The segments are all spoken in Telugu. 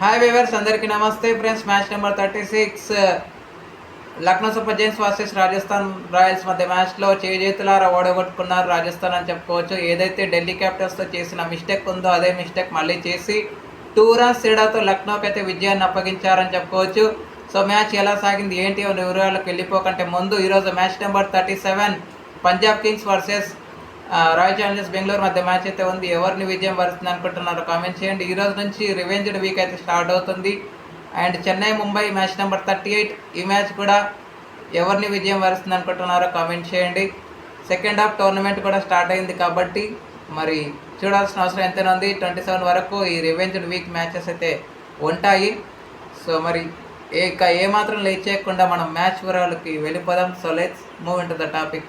హాయ్ వేవర్స్ అందరికీ నమస్తే friends. Match number thirty six Lucknow super giants versus Rajasthan royals మధ్య మ్యాచ్లో చేజేతులారా ఓడగొట్టుకున్నారు రాజస్థాన్ అని చెప్పుకోవచ్చు. ఏదైతే ఢిల్లీ క్యాపిటల్స్తో చేసిన మిస్టేక్ ఉందో అదే మిస్టేక్ మళ్ళీ చేసి టూ రన్స్ తేడాతో లక్నోకి అయితే విజయాన్ని అప్పగించారని చెప్పుకోవచ్చు. సో మ్యాచ్ ఎలా సాగింది ఏంటి వివరాలకు వెళ్ళిపోకంటే ముందు ఈరోజు match number thirty seven Punjab kings versus royal challengers Bengaluru మధ్య మ్యాచ్ అయితే ఉంది. ఎవరిని విజయం వరుస్తుంది అనుకుంటున్నారో కామెంట్ చేయండి. ఈ రోజు నుంచి రివెంజ్డ్ వీక్ అయితే స్టార్ట్ అవుతుంది. And Chennai Mumbai match number thirty eight ఈ మ్యాచ్ కూడా ఎవరిని విజయం వరుస్తుంది అనుకుంటున్నారో కామెంట్ చేయండి. సెకండ్ హాఫ్ టోర్నమెంట్ కూడా స్టార్ట్ అయింది కాబట్టి మరి చూడాల్సిన అవసరం ఎంతైనా ఉంది. ట్వంటీ సెవెన్ వరకు ఈ రివెంజ్డ్ వీక్ మ్యాచెస్ అయితే ఉంటాయి. సో మరి ఏ ఇక ఏమాత్రం లేచేయకుండా చేయకుండా మనం మ్యాచ్ వివరాలకి వెళ్ళిపోదాం. So let's move into the topic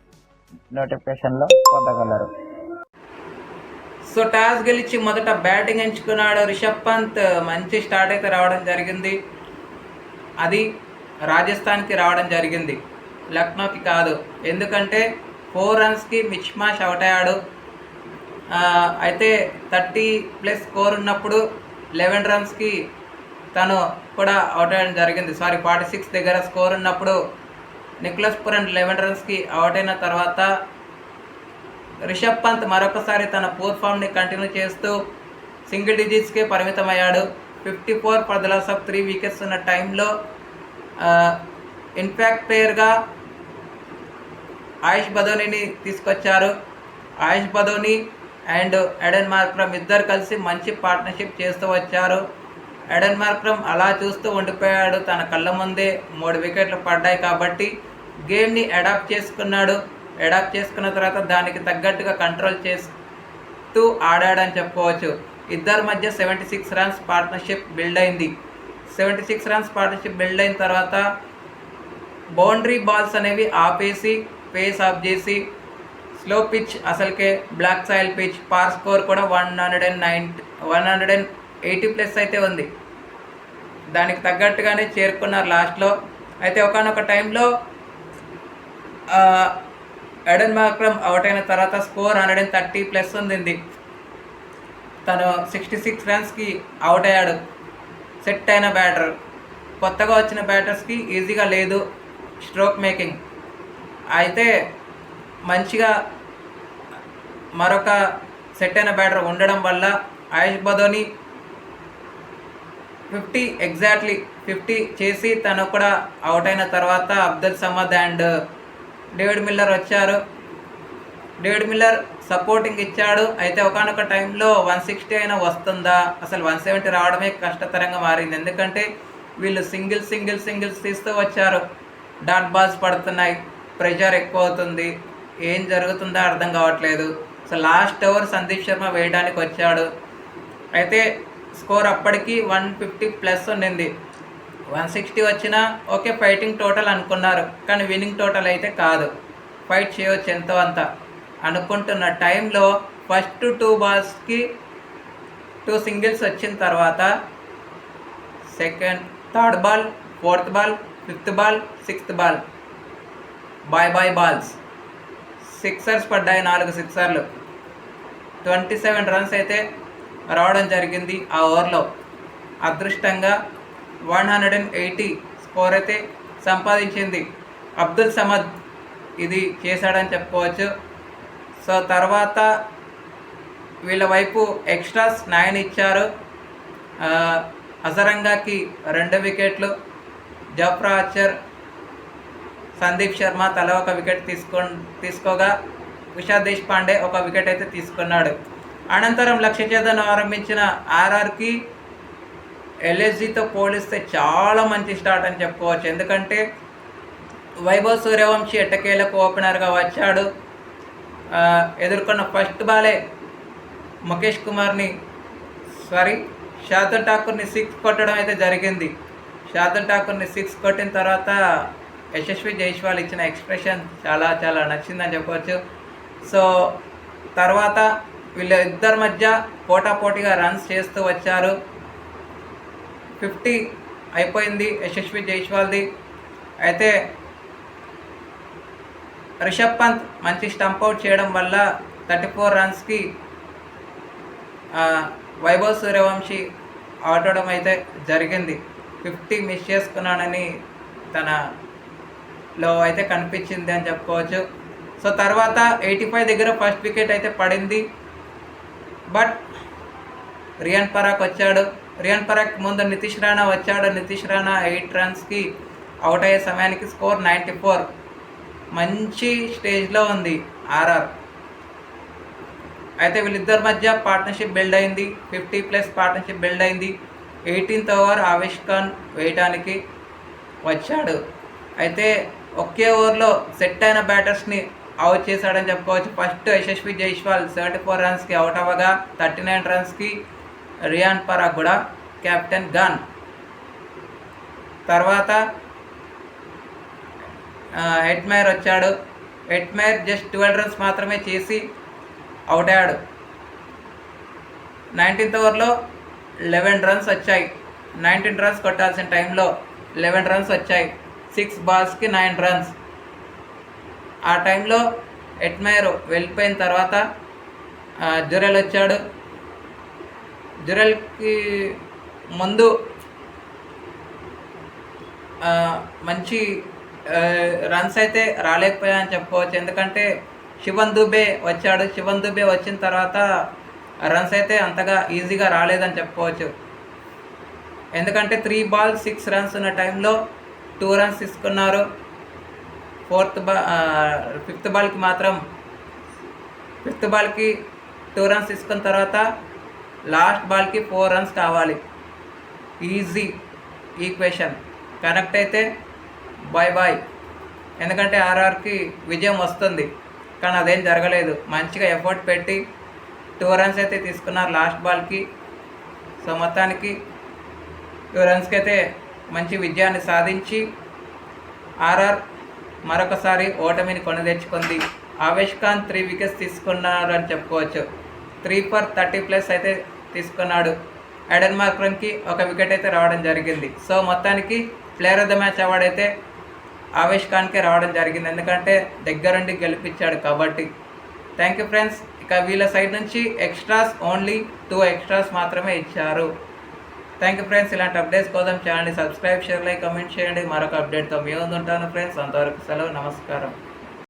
నోటిఫికేషన్లో పొందగలరు. సో టాస్ గెలిచి మొదట బ్యాటింగ్ ఎంచుకున్నాడు రిషబ్ పంత్. మంచి స్టార్ట్ అయితే రావడం జరిగింది. అది రాజస్థాన్కి రావడం జరిగింది. లక్నోకి కాదు. ఎందుకంటే ఫోర్ రన్స్కి మిచ్ మాష్ అవుట్ అయ్యాడు. అయితే థర్టీ ప్లస్ స్కోర్ ఉన్నప్పుడు లెవెన్ రన్స్కి తను కూడా అవుట్ అయ్యడం జరిగింది. సారీ ఫార్టీ సిక్స్ దగ్గర స్కోర్ ఉన్నప్పుడు నిక్లస్ పురన్ లెవెన్ రన్స్కి అవుట్ అయిన తర్వాత రిషబ్ పంత్ మరొకసారి తన పూర్ ఫామ్ని కంటిన్యూ చేస్తూ సింగిల్ డిజిట్స్కే పరిమితమయ్యాడు. Fifty four for the loss of three wickets ఉన్న టైంలో ఇన్ఫ్యాక్ట్ ప్లేయర్గా ఆయుష్ బదోనిని తీసుకొచ్చారు. Ayush Badoni and Aiden Markram ఇద్దరు కలిసి మంచి పార్ట్నర్షిప్ చేస్తూ వచ్చారు. ఎడెన్ మార్క్రమ్ అలా చూస్తూ ఉండిపోయాడు. తన కళ్ళ ముందే మూడు వికెట్లు పడ్డాయి కాబట్టి గేమ్ని అడాప్ట్ చేసుకున్నాడు. అడాప్ట్ చేసుకున్న తర్వాత దానికి తగ్గట్టుగా కంట్రోల్ చేస్తూ ఆడాడని చెప్పుకోవచ్చు. ఇద్దరి మధ్య seventy six runs partnership build అయింది. Seventy six runs partnership build అయిన తర్వాత బౌండరీ బాల్స్ అనేవి ఆపేసి పేస్ ఆఫ్ చేసి స్లో పిచ్ అసలుకే black soil pitch par score కూడా one hundred and nine one hundred and eighty plus అయితే ఉంది. దానికి తగ్గట్టుగానే చేరుకున్నారు లాస్ట్లో. అయితే ఒకనొక టైంలో ఎడన్ మాక్రమ్ అవుట్ అయిన తర్వాత score hundred and thirty plus ఉంది తను సిక్స్టీ సిక్స్ రన్స్కి అవుట్ అయ్యాడు. సెట్ అయిన బ్యాటర్. కొత్తగా వచ్చిన బ్యాటర్స్కి ఈజీగా లేదు స్ట్రోక్ మేకింగ్. అయితే మంచిగా మరొక సెట్ అయిన బ్యాటర్ ఉండడం వల్ల Ayush Badoni fifty exactly fifty చేసి తను కూడా అవుట్ అయిన తర్వాత Abdul Samad and David Miller వచ్చారు. డేవిడ్ మిల్లర్ సపోర్టింగ్ ఇచ్చాడు. అయితే ఒకనొక టైంలో వన్ సిక్స్టీ అయినా వస్తుందా? అసలు వన్ సెవెంటీ రావడమే కష్టతరంగా మారింది. ఎందుకంటే వీళ్ళు సింగిల్ సింగిల్ సింగిల్స్ తీస్తూ వచ్చారు. డాట్ బాల్స్ పడుతున్నాయి. ప్రెషర్ ఎక్కువ అవుతుంది ఏం జరుగుతుందో అర్థం కావట్లేదు. So last over Sandeep Sharma వేయడానికి వచ్చాడు. అయితే స్కోర్ అప్పటికి వన్ ఫిఫ్టీ ప్లస్ ఉండింది. వన్ సిక్స్టీ వచ్చినా ఓకే ఫైటింగ్ టోటల్ అనుకున్నారు కానీ విన్నింగ్ టోటల్ అయితే కాదు. ఫైట్ చేయవచ్చు ఎంతో అంత. అనుకుంటున్న టైంలో ఫస్ట్ టూ బాల్స్కి టూ సింగిల్స్ వచ్చిన తర్వాత second third ball fourth ball fifth ball sixth ball. Bye bye balls. Sixers పడ్డాయి నాలుగు సిక్సర్లు. ట్వంటీ సెవెన్ రన్స్ అయితే రావడం జరిగింది ఆ ఓవర్లో. అదృష్టంగా one hundred and eighty score అయితే సంపాదించింది. అబ్దుల్ సమద్ ఇది చేశాడని చెప్పుకోవచ్చు. సో తర్వాత వీళ్ళ వైపు ఎక్స్ట్రాస్ నైన్ ఇచ్చారు. అజరంగాకి రెండు వికెట్లు. జఫ్రా ఆచర్ సందీప్ శర్మ తల ఒక వికెట్ తీసుకో తీసుకోగా. ఉషా దేశపాండే ఒక వికెట్ అయితే తీసుకున్నాడు. అనంతరం లక్ష్య చేతను ఆరంభించిన ఆర్ఆర్కి ఎల్ఎస్జితో పోలిస్తే చాలా మంచి స్టార్ట్ అని చెప్పుకోవచ్చు. ఎందుకంటే వైభవ్ సూర్యవంశీ ఎట్టకేలకు ఓపెనర్గా వచ్చాడు. ఎదుర్కొన్న ఫస్ట్ బాలే ముఖేష్ కుమార్ని సారీ శార్దుల్ ఠాకూర్ని సిక్స్ కొట్టడం అయితే జరిగింది. శార్దుల్ ఠాకూర్ని సిక్స్ కొట్టిన తర్వాత యశస్వి జైస్వాల్ ఇచ్చిన ఎక్స్ప్రెషన్ చాలా చాలా నచ్చిందని చెప్పవచ్చు సో తర్వాత వీళ్ళ ఇద్దరి మధ్య పోటాపోటీగా రన్స్ చేస్తూ వచ్చారు. ఫిఫ్టీ అయిపోయింది యశస్వి జైస్వాల్ది. అయితే రిషబ్ పంత్ మంచి స్టంప్ అవుట్ చేయడం వల్ల థర్టీ ఫోర్ రన్స్కి వైభవ్ సూర్యవంశీ ఆడడం అయితే జరిగింది. ఫిఫ్టీ మిస్ చేసుకున్నానని తనలో అయితే కనిపించింది అని చెప్పుకోవచ్చు. సో తర్వాత ఎయిటీ ఫైవ్ దగ్గర ఫస్ట్ వికెట్ అయితే పడింది. బట్ రియాన్ పరాక్ వచ్చాడు. రియాన్ పరాక్ ముందు నితీష్ రాణా వచ్చాడు. నితీష్ రాణా ఎయిట్ రన్స్కి అవుట్ అయ్యే సమయానికి స్కోర్ నైంటీ ఫోర్. మంచి స్టేజ్లో ఉంది ఆర్ఆర్. అయితే వీళ్ళిద్దరి మధ్య పార్ట్నర్షిప్ బిల్డ్ అయింది. ఫిఫ్టీ ప్లస్ పార్ట్నర్షిప్ బిల్డ్ అయింది. ఎయిటీన్త్ ఓవర్ ఆవేష్ ఖాన్ వేయటానికి వచ్చాడు. అయితే ఒకే ఓవర్లో సెట్ అయిన బ్యాటర్స్ని అవుట్ చేశాడని చెప్పుకోవచ్చు. First Yashasvi Jaiswal seventy four రన్స్కి out అవ్వగా థర్టీ నైన్ రన్స్కి రియాన్ పరాగ్ కూడా కెప్టెన్ గన్. తర్వాత హెడ్మైర్ వచ్చాడు. హెడ్మైర్ జస్ట్ ట్వెల్వ్ రన్స్ మాత్రమే చేసి అవుట్ అయ్యాడు నైన్టీన్త్ ఓవర్లో లెవెన్ రన్స్ వచ్చాయి. నైన్టీన్ రన్స్ కొట్టాల్సిన టైంలో లెవెన్ రన్స్ వచ్చాయి. సిక్స్ బాల్స్కి నైన్ రన్స్. ఆ టైంలో ఎట్మైర్ వెళ్ళిపోయిన తర్వాత జురెల్ వచ్చాడు. జ్వరాలకి ముందు మంచి రన్స్ అయితే రాలేకపోయాయని చెప్పుకోవచ్చు. ఎందుకంటే శివన్ దుబే వచ్చాడు. శివన్ దుబే వచ్చిన తర్వాత రన్స్ అయితే అంతగా ఈజీగా రాలేదని చెప్పుకోవచ్చు. ఎందుకంటే త్రీ బాల్ సిక్స్ రన్స్ ఉన్న టైంలో టూ రన్స్ తీసుకున్నారు. ఫోర్త్ బా ఫిఫ్త్ బాల్కి మాత్రం ఫిఫ్త్ బాల్కి టూ రన్స్ తీసుకున్న తర్వాత లాస్ట్ బాల్కి ఫోర్ రన్స్ కావాలి. Easy equation. కనెక్ట్ అయితే బాయ్ బాయ్ ఎందుకంటే ఆర్ఆర్కి విజయం వస్తుంది. కానీ అదేం జరగలేదు. మంచిగా ఎఫర్ట్ పెట్టి టూ రన్స్ అయితే తీసుకున్నారు లాస్ట్ బాల్కి. సో మొత్తానికి టూ రన్స్కి అయితే మంచి విజయాన్ని సాధించి ఆర్ఆర్ మరొకసారి ఓటమిని కొని తెచ్చుకుంది. ఆవేష్ ఖాన్ త్రీ వికెట్స్ తీసుకున్నారు అని చెప్పుకోవచ్చు. త్రీ ఫర్ థర్టీ ప్లస్ అయితే తీసుకున్నాడు. ఎడన్ మార్క్రమ్కి ఒక వికెట్ అయితే రావడం జరిగింది. సో మొత్తానికి player of the match award అయితే ఆవేష్ ఖాన్కే రావడం జరిగింది. ఎందుకంటే దగ్గరుండి గెలిపించాడు కాబట్టి. Thank you friends. ఇక వీళ్ళ సైడ్ నుంచి ఎక్స్ట్రాస్ ఓన్లీ టూ ఎక్స్ట్రాస్ మాత్రమే ఇచ్చారు. Thank you friends. ఇలాంటి అప్డేట్స్ కోసం ఛానల్ని సబ్స్క్రైబ్ షేర్ లైక్ కమెంట్ చేయండి. మరొక అప్డేట్తో మీ ముందు ఉంటాను ఫ్రెండ్స్. అంతవరకు సెలవు. నమస్కారం.